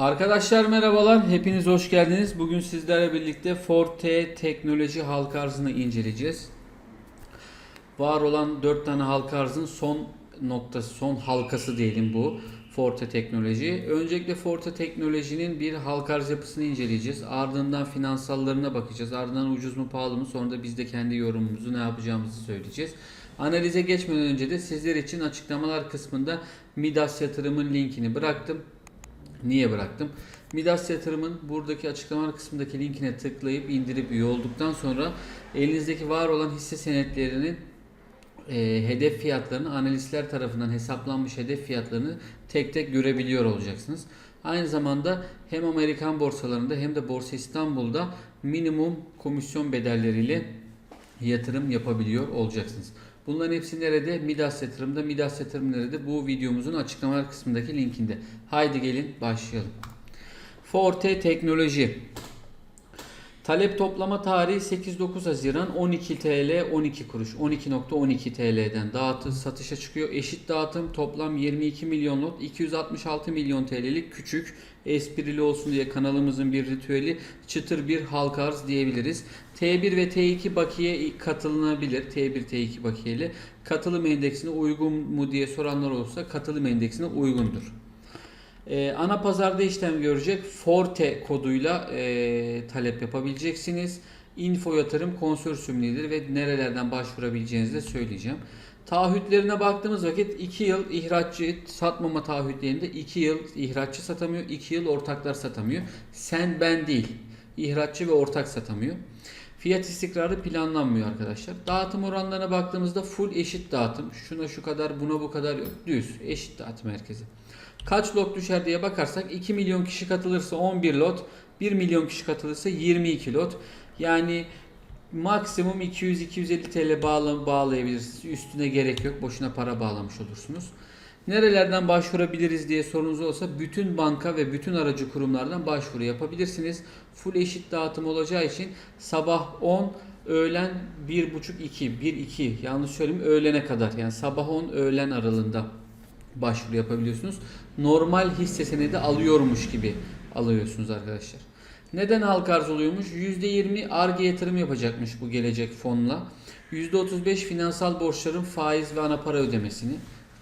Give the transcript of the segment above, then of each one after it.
Arkadaşlar merhabalar, hepiniz hoş geldiniz. Bugün sizlerle birlikte Forte teknoloji halka arzını inceleyeceğiz. Var olan 4 tane halka arzın son noktası, son halkası diyelim bu Forte teknoloji. Öncelikle Forte teknolojinin bir halka arz yapısını inceleyeceğiz. Ardından finansallarına bakacağız. Ardından ucuz mu pahalı mı sonra da biz de kendi yorumumuzu ne yapacağımızı söyleyeceğiz. Analize geçmeden önce de sizler için açıklamalar kısmında Midas yatırımın linkini bıraktım. Niye bıraktım? Midas yatırımın buradaki açıklamalar kısmındaki linkine tıklayıp indirip üye olduktan sonra elinizdeki var olan hisse senetlerinin e, hedef fiyatlarını analistler tarafından hesaplanmış hedef fiyatlarını tek tek görebiliyor olacaksınız. Aynı zamanda hem Amerikan borsalarında hem de Borsa İstanbul'da minimum komisyon bedelleriyle yatırım yapabiliyor olacaksınız. Bunların hepsi nerede? Midas yatırımda. Midas yatırım nerede? Bu videomuzun açıklamalar kısmındaki linkinde. Haydi gelin başlayalım. Forte Teknoloji. Talep toplama tarihi 8-9 Haziran 12 TL 12 kuruş 12.12 TL'den dağıtı satışa çıkıyor. Eşit dağıtım toplam 22 milyon lot 266 milyon TL'lik küçük esprili olsun diye kanalımızın bir ritüeli çıtır bir halka arz diyebiliriz. T1 ve T2 bakiye katılınabilir. T1 T2 bakiyeli. Katılım endeksine uygun mu diye soranlar olursa katılım endeksine uygundur. Ee, ana pazarda işlem görecek Forte koduyla e, talep yapabileceksiniz. Info yatırım konsörsiyumlidir ve nerelerden başvurabileceğinizi de söyleyeceğim. Taahhütlerine baktığımız vakit 2 yıl ihraççı satmama taahhütlerinde 2 yıl ihraççı satamıyor, 2 yıl ortaklar satamıyor. Sen ben değil. İhraççı ve ortak satamıyor. Fiyat istikrarı planlanmıyor arkadaşlar. Dağıtım oranlarına baktığımızda full eşit dağıtım. Şuna şu kadar, buna bu kadar yok. Düz, eşit dağıtım herkese. Kaç lot düşer diye bakarsak 2 milyon kişi katılırsa 11 lot, 1 milyon kişi katılırsa 22 lot. Yani maksimum 200-250 TL bağla, bağlayabilirsiniz. Üstüne gerek yok. Boşuna para bağlamış olursunuz. Nerelerden başvurabiliriz diye sorunuz olsa bütün banka ve bütün aracı kurumlardan başvuru yapabilirsiniz. Full eşit dağıtım olacağı için sabah 10, öğlen 1.30-2, 1-2 yanlış söyleyeyim öğlene kadar yani sabah 10 öğlen aralığında başvuru yapabiliyorsunuz. Normal hisse senedi alıyormuş gibi alıyorsunuz arkadaşlar. Neden halka arz oluyormuş? %20 ARGE yatırım yapacakmış bu gelecek fonla. %35 finansal borçların faiz ve ana para ödemesini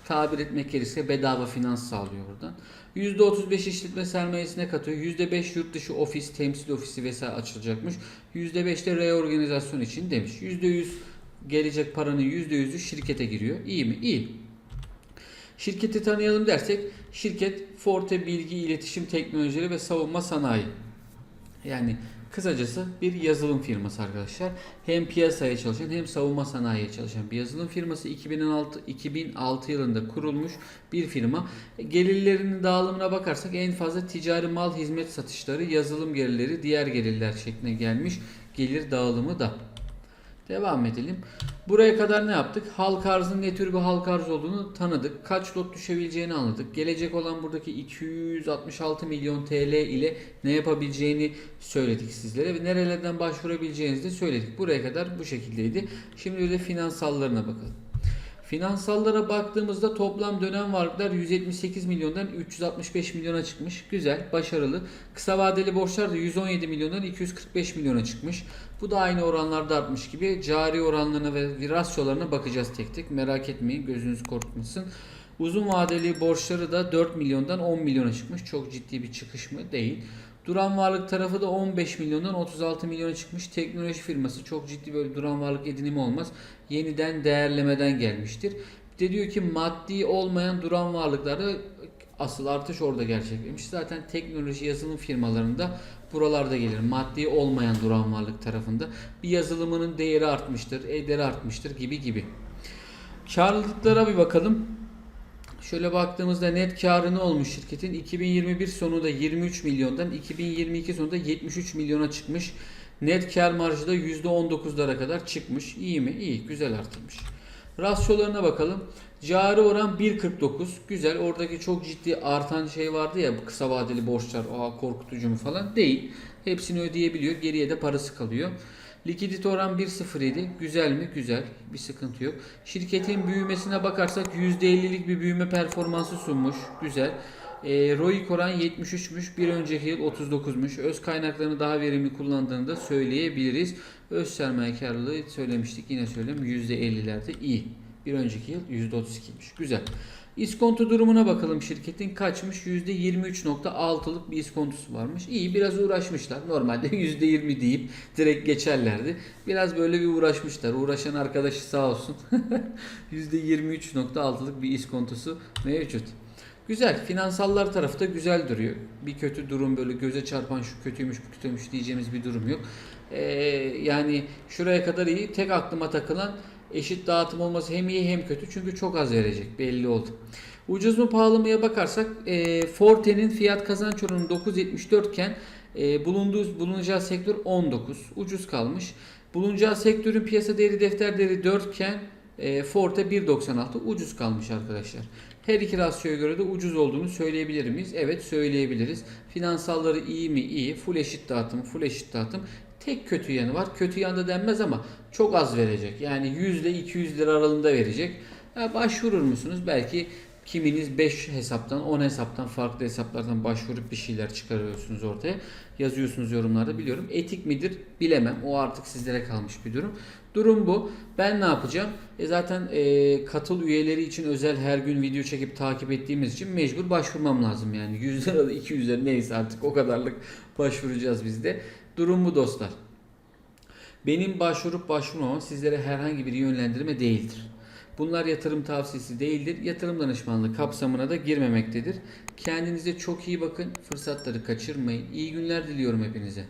tabir etmek gerekirse bedava finans sağlıyor buradan. %35 işletme sermayesine katıyor. %5 yurt dışı ofis, temsil ofisi vesaire açılacakmış. %5 de reorganizasyon için demiş. %100 gelecek paranın %100'ü şirkete giriyor. İyi mi? İyi. Şirketi tanıyalım dersek şirket Forte Bilgi İletişim Teknolojileri ve Savunma Sanayi. Yani kısacası bir yazılım firması arkadaşlar. Hem piyasaya çalışan hem savunma sanayiye çalışan bir yazılım firması. 2006 2006 yılında kurulmuş bir firma. Gelirlerinin dağılımına bakarsak en fazla ticari mal hizmet satışları, yazılım gelirleri, diğer gelirler şekline gelmiş. Gelir dağılımı da. Devam edelim. Buraya kadar ne yaptık? Halk arzın ne tür bir halk arz olduğunu tanıdık. Kaç lot düşebileceğini anladık. Gelecek olan buradaki 266 milyon TL ile ne yapabileceğini söyledik sizlere ve nerelerden başvurabileceğinizi de söyledik. Buraya kadar bu şekildeydi. Şimdi de finansallarına bakalım. Finansallara baktığımızda toplam dönem varlıklar 178 milyondan 365 milyona çıkmış. Güzel, başarılı. Kısa vadeli borçlar da 117 milyondan 245 milyona çıkmış. Bu da aynı oranlarda artmış gibi. Cari oranlarına ve rasyolarına bakacağız tek tek. Merak etmeyin, gözünüz korkmasın. Uzun vadeli borçları da 4 milyondan 10 milyona çıkmış. Çok ciddi bir çıkış mı? Değil. Duran varlık tarafı da 15 milyondan 36 milyona çıkmış. Teknoloji firması çok ciddi böyle duran varlık edinimi olmaz. Yeniden değerlemeden gelmiştir. De diyor ki maddi olmayan duran varlıklarda asıl artış orada gerçekleşmiş. Zaten teknoloji yazılım firmalarında buralarda gelir. Maddi olmayan duran varlık tarafında bir yazılımının değeri artmıştır, ederi artmıştır gibi gibi. Karlılıklara bir bakalım. Şöyle baktığımızda net karı ne olmuş şirketin? 2021 sonunda 23 milyondan 2022 sonunda 73 milyona çıkmış. Net kar marjı da %19'lara kadar çıkmış. İyi mi? İyi. Güzel artmış. Rasyolarına bakalım. Cari oran 1.49. Güzel. Oradaki çok ciddi artan şey vardı ya kısa vadeli borçlar. Aa korkutucu mu falan? Değil. Hepsini ödeyebiliyor. Geriye de parası kalıyor. Likidite oran 1.07. Güzel mi? Güzel. Bir sıkıntı yok. Şirketin büyümesine bakarsak %50'lik bir büyüme performansı sunmuş. Güzel. E, ROIC oran 73'müş. Bir önceki yıl 39'muş. Öz kaynaklarını daha verimli kullandığını da söyleyebiliriz. Öz sermaye karlılığı söylemiştik. Yine söyleyeyim %50'lerde iyi. Bir önceki yıl %32'ymiş. Güzel. İskonto durumuna bakalım şirketin kaçmış? %23.6'lık bir iskontosu varmış. İyi biraz uğraşmışlar. Normalde %20 deyip direkt geçerlerdi. Biraz böyle bir uğraşmışlar. Uğraşan arkadaşı sağ olsun. %23.6'lık bir iskontosu mevcut. Güzel. Finansallar tarafta güzel duruyor. Bir kötü durum böyle göze çarpan şu kötüymüş bu kötüymüş diyeceğimiz bir durum yok. Ee, yani şuraya kadar iyi. Tek aklıma takılan eşit dağıtım olması hem iyi hem kötü. Çünkü çok az verecek. Belli oldu. Ucuz mu pahalı mıya bakarsak e, Forte'nin fiyat kazanç oranı 9.74 iken e, bulunduğu bulunacağı sektör 19. Ucuz kalmış. Bulunacağı sektörün piyasa değeri defter değeri 4 iken e, Forte 1.96 ucuz kalmış arkadaşlar. Her iki rasyoya göre de ucuz olduğunu söyleyebilir miyiz? Evet söyleyebiliriz. Finansalları iyi mi? İyi. Full eşit dağıtım, full eşit dağıtım. Tek kötü yanı var. Kötü yanı denmez ama çok az verecek. Yani 100 ile 200 lira aralığında verecek. Ha, başvurur musunuz? Belki kiminiz 5 hesaptan 10 hesaptan farklı hesaplardan başvurup bir şeyler çıkarıyorsunuz ortaya. Yazıyorsunuz yorumlarda biliyorum. Etik midir bilemem. O artık sizlere kalmış bir durum. Durum bu. Ben ne yapacağım? E zaten e, katıl üyeleri için özel her gün video çekip takip ettiğimiz için mecbur başvurmam lazım yani. 100 lira 200 lira neyse artık o kadarlık başvuracağız biz de. Durum bu dostlar. Benim başvurup başvurmamam sizlere herhangi bir yönlendirme değildir. Bunlar yatırım tavsiyesi değildir. Yatırım danışmanlığı kapsamına da girmemektedir. Kendinize çok iyi bakın. Fırsatları kaçırmayın. İyi günler diliyorum hepinize.